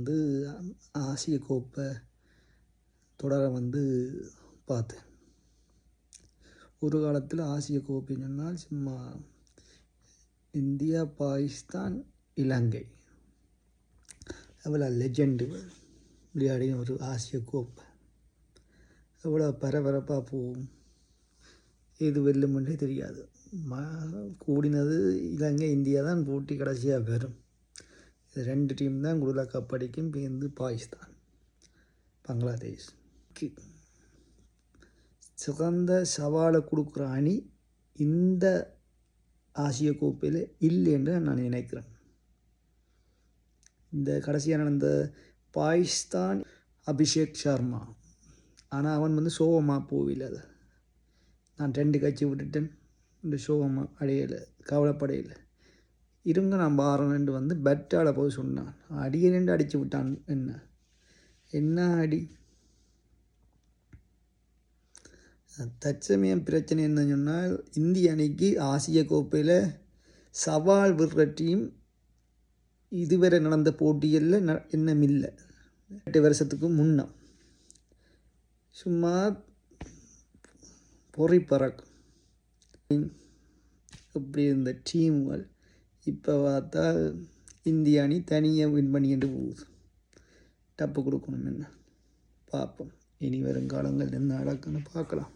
வந்து ஆசிய கோப்பை தொடரை வந்து பார்த்தேன். ஒரு காலத்தில் ஆசிய கோப்பைன்னு சொன்னால் சும்மா இந்தியா பாகிஸ்தான் இலங்கை. அவ்வளோ லெஜெண்டு விளையாடின ஒரு ஆசிய கோப்பை. எவ்வளோ பரபரப்பாக போகும். எது வெல்லுமென்றே தெரியாது. ம கூடினது இலங்கை இந்தியா தான் போட்டி கடைசியாக வரும். இது ரெண்டு டீம் தான் குடுலா கப் அடிக்கும் பேருந்து பாகிஸ்தான் பங்களாதேஷ். சிறந்த சவாலை கொடுக்குற அணி இந்த ஆசிய கோப்பையில் இல்லை என்று நான் நினைக்கிறேன். இந்த கடைசியாக நடந்த பாகிஸ்தான் அபிஷேக் சர்மா. ஆனால் அவன் வந்து சோகமாக போவில்லை அதை. நான் ரெண்டு கட்சி விட்டுட்டேன் இந்த சோகமாக அடையலை கவலைப்படையலை இருங்க நான் பாருன்னு வந்து பெட்டால் போய் சொன்னான். அடியை ரெண்டு அடித்து விட்டான். என்ன? என்ன அடி? தற்சமயம் பிரச்சனை என்ன சொன்னால் இந்திய அணிக்கு ஆசிய கோப்பையில் சவால் விடுற டீம் இதுவரை நடந்த போட்டியில் ந இன்னும் இல்லை எட்டு வருஷத்துக்கு முன்னம். சும்மா பொறி பறக்கும். இப்படி இருந்த டீம்கள் இப்போ பார்த்தா இந்திய அணி தனியாக வின் பண்ணி போகுது. டப்பு கொடுக்கணும் என்ன? பார்ப்போம். இனி வருங்காலங்கள் என்ன நடக்குன்னு பார்க்கலாம்.